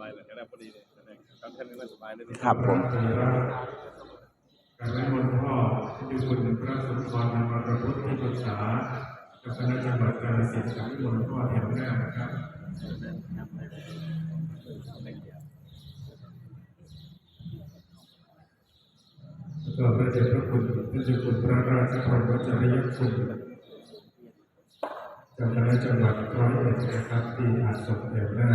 บายเลยก็ได้พอดีเลยแสดงครับท่านนี้ไม่สบายเลยนี่ครับผมการนิมนต์พ่อที่คุณพระสุนทรนำมาประพุทธที่ปรึกษากับคณะจังหวัดกาฬสินธุ์การนิมนต์พ่อแถวหน้านะครับแล้วก็พระเจ้าพระคุณพระเจ้าคุณพระราชพรวจริยคุณจากคณะจังหวัดร้อยเอ็ดนะครับที่อาสมแถวหน้า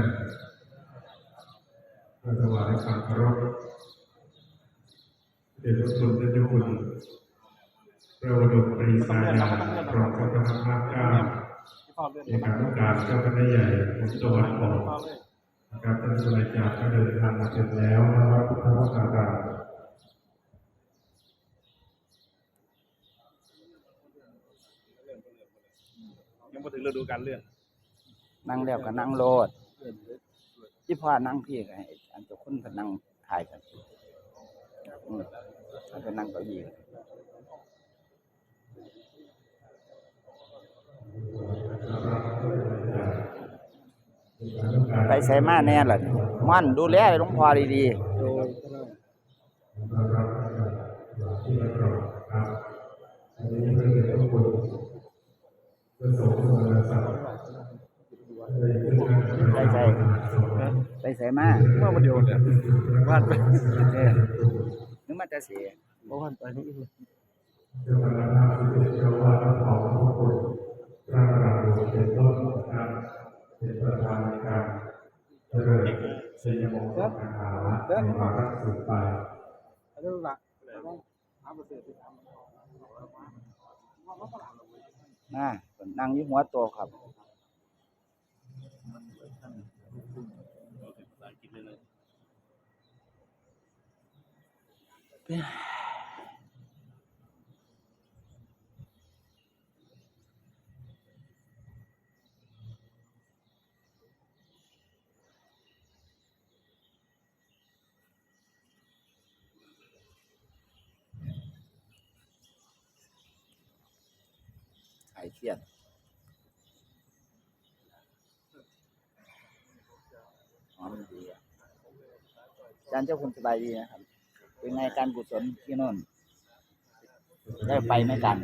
เพื่อถวายความเคารพเดชพระคุณท่านเจ้าคุณพระวดมปรีชาญาณรองเจ้าคณะภาคเก้าเอกอัครการเจ้าคณะใหญ่ผมตะวันออกนะครับท่านสุรจากก็เดินทางมาถึงแล้วนะวัดพุทธวการามยังมาถึงฤดูการเลื่อนนั่งแล้วก็นั่งโลดที่พ่อนั่งพี่ก็ให้ อันเจ้าคุณก็นั่งถ่ายกันอืมแล้วก็นั่งเก้าอี้ไปใส่มาแน่ล่ะนี่ม่อนดูแลหลวงพ่อดีดีเราครับอันนี้เป็นเดชพระคุณพระสงฆ์สมณศักดิ์เลยขึ้นมา ๆไปใส่ไปใส่มา เมื่อวันเดียวเนี่ยบ้านไปเออนึกมาจะเสียเมื่อวันไปนี่เจ้าคณะภาคสิบอ็ดเจ้าวาดวัดเขาพระคุณพระราชเป็นต้นนะครับเป็นประธานในการเจริญชัยมงคลคาถาในวาระสุดไปนะนั่งอยู่หัวโตครับ ภาษาอังกฤษเลยนะ หายเครียดอ๋อมันดีอะอาจารย์เจ้าคุณสบายดีนะครับ เป็นไงการกุศลที่โน่นได้ไปไหมกัน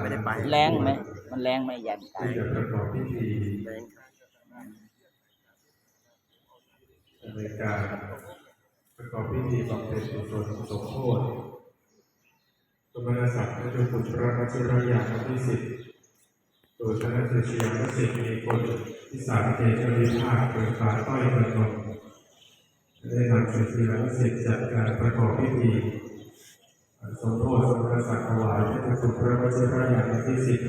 ไม่ได้ไปแรงไหมมันแรงไหมยันกันที่จะประกอบพิธีแรงดำเนินการประกอบพิธีบำเพ็ญกุศลสมโภชสมณศักดิ์พระเจ้าคุณพระวชิรยานที่สิบโดยคณะเทศยานุสิษย์มีคนที่สามเทเจริภาคเป็นฟ้าต้อยเมืองนนท์ ได้นำเทศยานุสิษย์จัดการประกอบพิธีสมโภชสมณศักถวายพระสุพระวชิรยานที่สิบ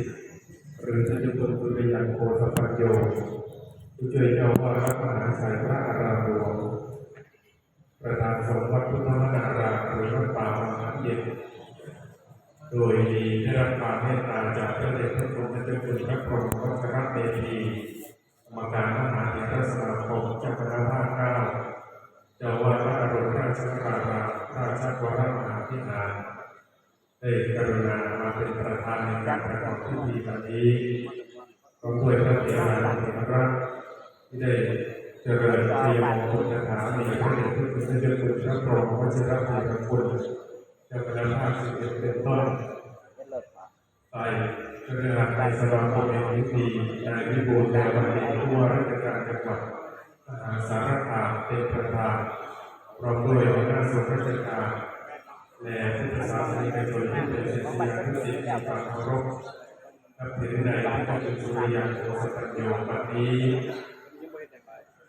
หรือท่านเจ้าคุณสุริยันโคสปัญโยผู้ช่วยเจ้าวาพระมหาชัยพระอารามหลวงประธานสงฆ์วัดพุทธวนารามหรือวัดป่ามหาเย็นโดยมีได้รับความเมตตาจากพระเดชพระคุณพระเจ้าคุณพระพรหมวัชรเมธีกรรมการมหาเถรสมาคมเจ้าคณะภาคเก้า รมหาพิหารได้กรุณามาเป็นประธานในการประกอบพิธีวันนี้ขอด้วยพระเถระเถระที่ได้เจริญเตรียมพุทธคามีพระเดชพระคุณพระเจ้าคุณพระพรหมวชิรเทพคุณเจ้าคณะภาคสิบเอ็ดเป็นต้นไปเพื่อหาในสมาคมแห่งพิธีนายวิบูลย์แดววันดีผู้ว่าราชการจังหวัดมหาสารคามเป็นประธานพร้อมด้วยหัวหน้าส่วนราชการ และพุทธศาสนิกชนที่เป็นศิษยานุศิษย์ที่ความเคารพนับถือในพระเจ้าสุริยันโคสปัญโยวันนี้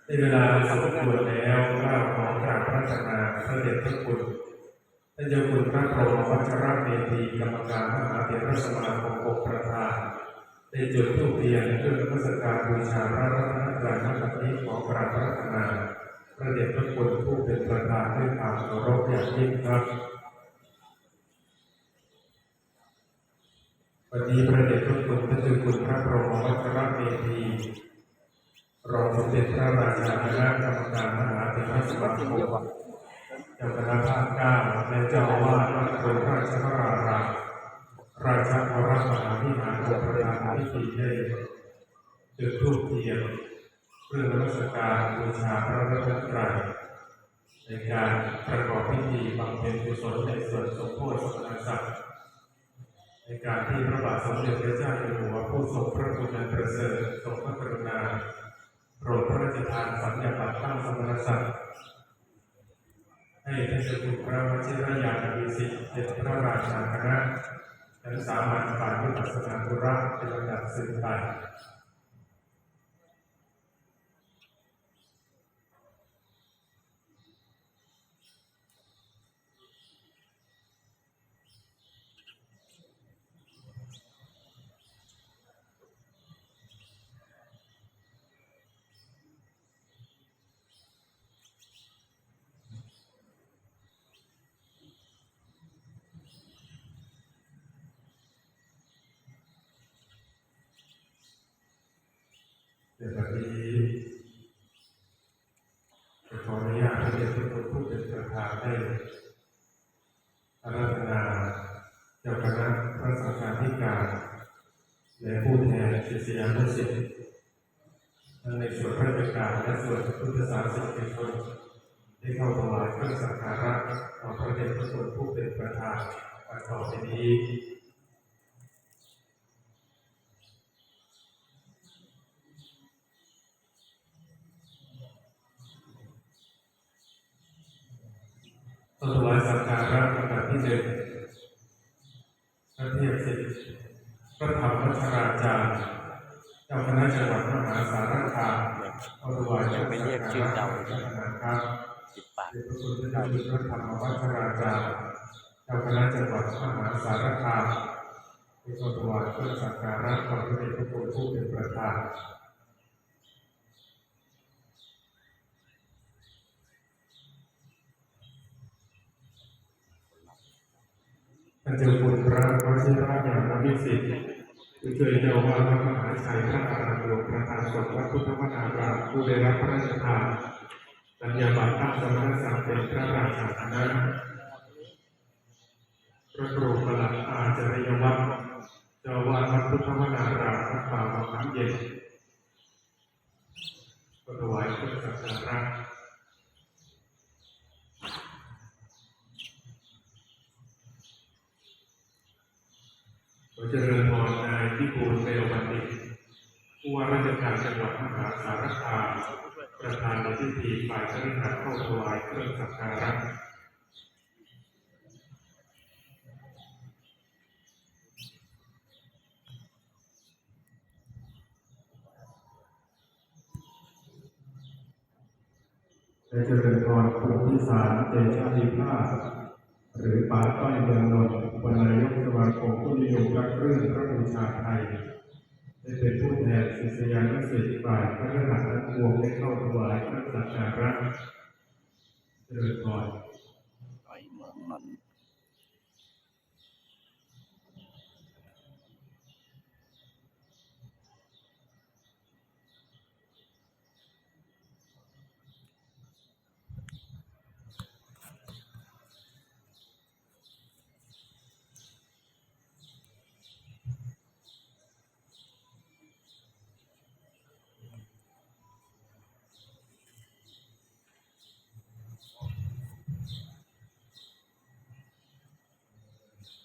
ในเวลาสมควรแล้วข้าขอกราบพระชนาพระเดชพระคุณท่านเจ้าคุณพระพรหมวัชรเมธีกรรมการมหาเถรสมาคมองค์ประธานได้จุดธูปเทียนเพื่อนมัสการบูชาพระรัตนตรัยณบัดนี้ขอกราบพระชนาพระเดชพระคุณผู้เป็นประธานด้วยความเคารพอย่างยิ่งครับ วันนี้พระเดชพระคุณพระเจ้าคุณพระบรมวัชรเมธีรองสมเด็จพระราชาคณะกรรมการมหาเถรสมาคมเจ้าคณะภาคเก้าและเจ้าวาสวัดโพธิ์ราชวราราราชวรมหาวิหารองค์ประธานพิธีได้จุดธูปเทียนเครื่องนมัสการบูชาพระรัตนตรัยในการประกอบพิธีบำเพ็ญกุศลในส่วนสมโภชสมณศักดิ์ ในการที่พระบาทสมเด็จพระเจ้าอยู่หัวผู้ทรงพระคุณอันประเสริฐทรงพระกรุณาโปรดพระราชทานสัญญาบัตรตั้งสมณศักดิ์ให้ท่านเจ้าคุณพระวชิรยานวิสิทธิ์เป็นพระราชาคณะและสามัญฝ่ายพุทธศาสนาธุระเป็นระดับสืบไป ในวันนี้ขออนุญาตให้ทุกคนผู้เป็นประธานได้อาราธนาเจ้าคณะพระสังฆาธิการ และผู้แทนศิษยานุศิษย์ทั้งในส่วนราชการและส่วนพุทธศาสนิกชนได้เข้าถวายเครื่องสักการะต่อพระเดชพระคุณผู้เป็นประธานต่อไปนี้ ต้นถวายสักการะลำดับที่หนึ่งพระเทพสิทธิ์พระธรรมวัชราจารย์เจ้าคณะจังหวัดมหาสารคามต้นถวายยังไม่เรียกชื่อเจ้าเลยพระนะครับติดปากเดพระคุณพระเจ้าอยู่พระธรรมวัชราจารย์เจ้าคณะจังหวัดมหาสารคามที่ต้นถวายเพื่อสักการะต่อพระเดชพระคุณผู้เป็นประธาน ท่านเจ้าคุณพระวชิระยานวิสิทธิ์ผู้ช่วยเจ้าวาสวัดมหาชัยพระอารามหลวงประธานสงฆ์วัดพุทธวนารามผู้ได้รับพระราชทานสัญญาบัตรตั้งสมณศักดิ์เป็นพระราชาคณะพระครูประหลัดอาจารยวัฒน์เจ้าวาสวัดพุทธวนารามพระป่าวังน้ำเย็นถวายเครื่องสักการะ ขอเจริญพรนายพิบูลเปลวบัณฑิตผู้ว่าราชการจังหวัดมหาสารคามประธานในพิธีฝ่ายคฤหัสถ์เข้าถวายเครื่องสักการะและเจริญพรคุณพิสารเตชะดีภาพหรือป่าต้อยเมืองนนท์ อุปนายกสมาคมผู้นิยมรักเรื่องพระบูชาไทย ได้เป็นผู้แทนศิษยานุศิษย์ฝ่ายพระรหัสทั้งปวงได้เข้าถวายพระสักการะเจริญพรไปเมืองนนท์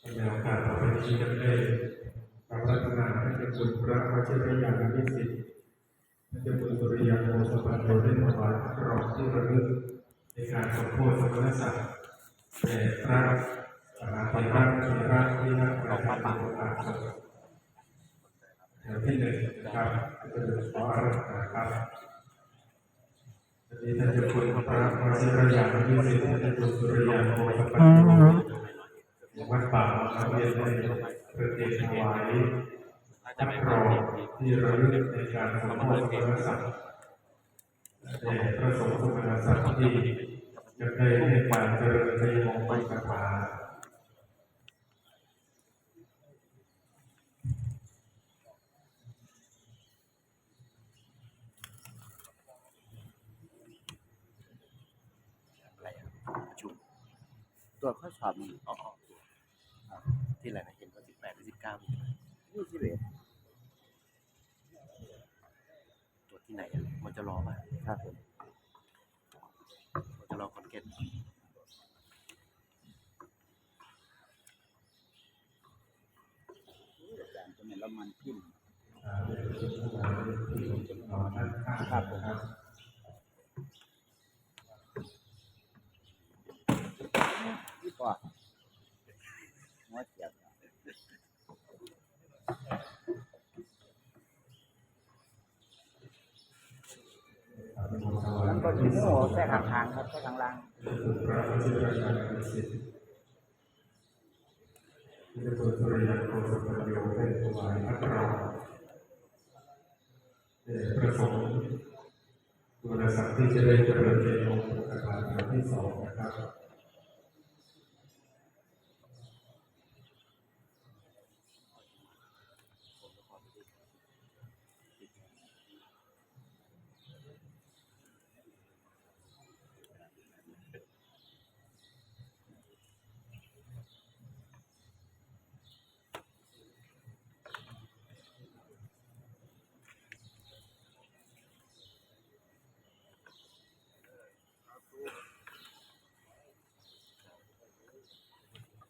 ในโอกาสต่อไปนี้จะได้กราบรัตนาให้เจ้าคุณพระวชิรยานิสิทธิ์ให้เจ้าคุณสุริยาโมสปันโนได้ถวายพระรอบที่ระลึกในการสมโภชสมณศักดิ์แด่พระสาธิราชเทระที่นั่งประทับอยู่ตามสดแถวที่หนึ่งนะครับจะเป็นขออาราธนาครับนี้ท่านเจ้าคุณพระวชิรยานิสิทธิ์ท่านเจ้าคุณสุริยาโมสปันโน วัดป่าอาเวียนได้ประเทศถวายพระกรอที่ระลึกในการสมโภชสมณศักดิ์แด่พระสงฆ์สมณศักดิ์ที่จะได้ให้การเจริญในมงคลคาถาอะไรอะประชุมตัวข้อสอบนี่อ๋ออ๋อ ที่อะไรนะเห็นว่าสิบแปดหรือสิบเก้ายี่สิบเอ็ดตัวที่ที่ไหนอะมันจะรอป่ะครับผมมันจะรอคอนเกตอาจารย์จะไม่ละมันขึ้นต่อท่านข้างครับผมครับพี่ปอหัวเสียบ ก็ที่หัวแค่ข้างๆครับแค่ข้างล่างตัวสุริยันโกศลประโยชน์ได้ถวายพระเราเอ่อประสงค์ตัวศักดิ์ที่จะได้เจริญในองค์ประกานครั้งที่สองนะครับ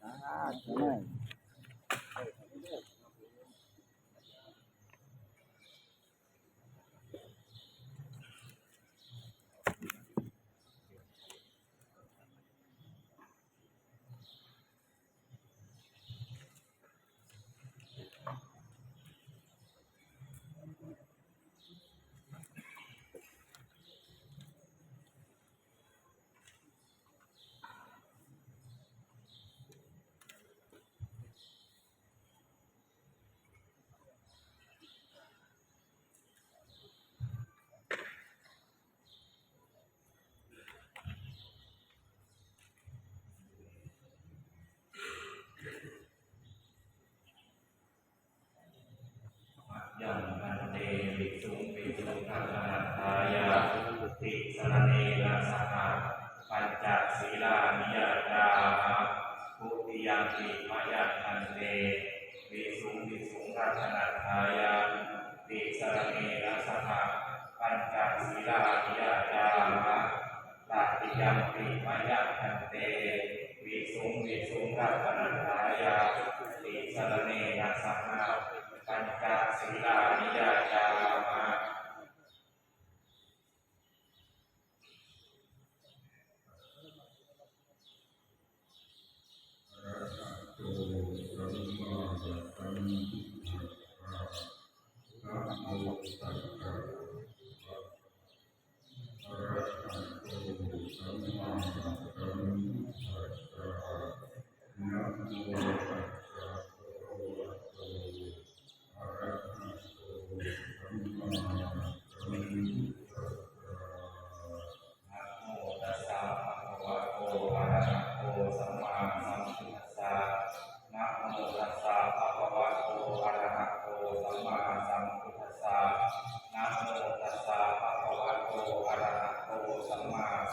อ่าใช่ ยังมันเตวิสุงวิสุงกัลนาทายาติสรเนนะสหะปัญจศีลานิยตาพุทธิ ยังติมายาคันเตวิสุงวิสุงกัลนาทายาติสรเนรัสหะปัญจศีลานิยตาตติยังติมายาคันเตวิสุงวิสุงกัลนาท มมา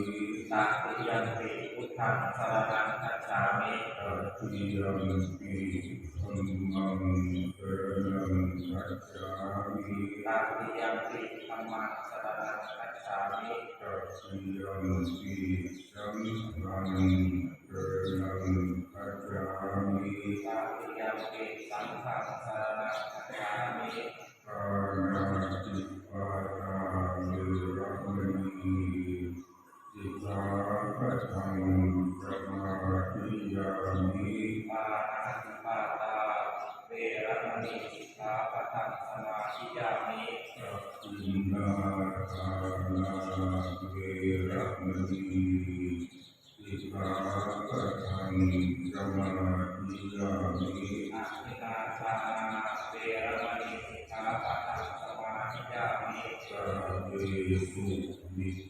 สรณังคัจการฉาเย็นมิเย็นโสติยังติมันทิ่มสรณังคัจฉามิโสติยังติธัมมังสรณังคัจฉามิโสติยังติสังฆังสรณังคัจฉามิตัติยังติพุทธังสรณังคัจฉามิตัติยังติธัมมังสรณังคัจฉามิตาติยังปิสังฆังสรณังคัจฉามิ จิตาทังสมาธิยามิปาติปาตาเวรมณีสิกขาปะทังสมาธิยามิอินาทานาเวรมณีสิกขาปะทังสมาธิยามิอาทินาทานาเวรมณีสิกขาปะทังสมาธิยามิสาเวสุมิตราจารา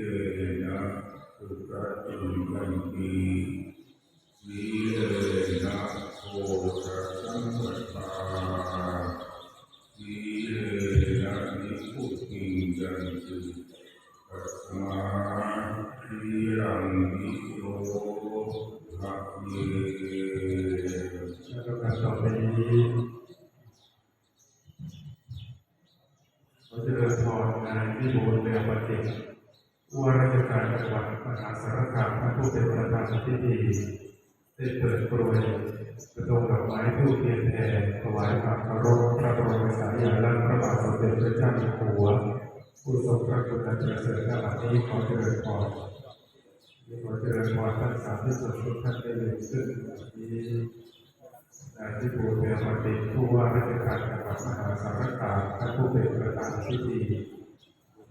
หาสารคามท่านผู้เป็นประธานพิธีได้เปิดกรยกระทงดอกไม้ทูบเทียนแผ่ถวายความเคารพพระบรมสารีริกธาตุพระบาทสมเด็จพระเจ้าอยู่หัวผู้ทรงพระคุณอันประเสริฐขนาดนี้ขอเจริญพรขอเจริญพรท่านสาธุชนทุกท่านได้เลยขึ้นวันนี้นายที่บูรเรืองปฏิผู้ว่าราชการจังหวัดมหาสารคามท่านผู้เป็นประธานพิธี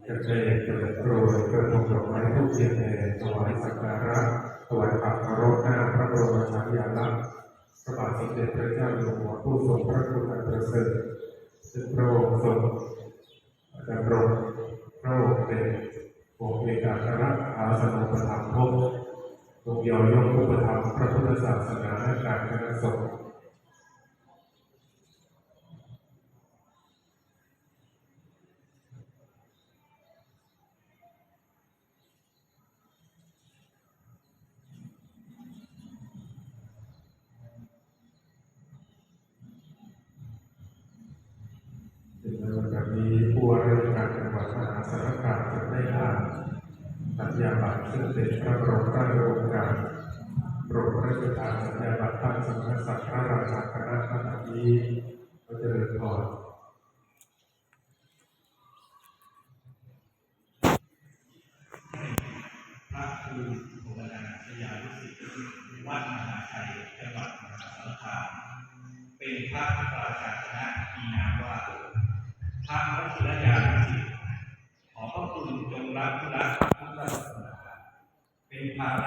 จะได้เปิดโปรยกระทงดอกไม้ทุกเทียนแห่ถวายสักการะถวายความเคารพหน้าพระบรมฉายาลักษณ์พระบาทสมเด็จพระเจ้าอยู่หัวผู้ทรงพระคุณอันประเสริฐซึ่งพระองค์ทรงดำรงพระองค์เป็นองค์เอกอัครอาสนุปถัมภกทรงยอยกอุปถัมพระพุทธศาสนาและการคณะสงฆ์ ในวันนี้ผู้ว่าราชการจังหวัดมหาสารคาม จะได้อ่านสัญญาบัตรซึ่งเป็นพระบรมราชโองการโปรดพระราชทานสัญญาบัตรตั้งสมณศักดิ์พระราชาคณะขณะนี้ก็จะเริญพรพระครูโภนาชยานุสิทธิ์วัดมหาชัยจังหวัดมหาสารคามเป็นพระราชาคณะมีนามว่าพระวัชิร ยานุสิทธิ์ขอพระคุณจงรับรักศาสนาเป็นภาระ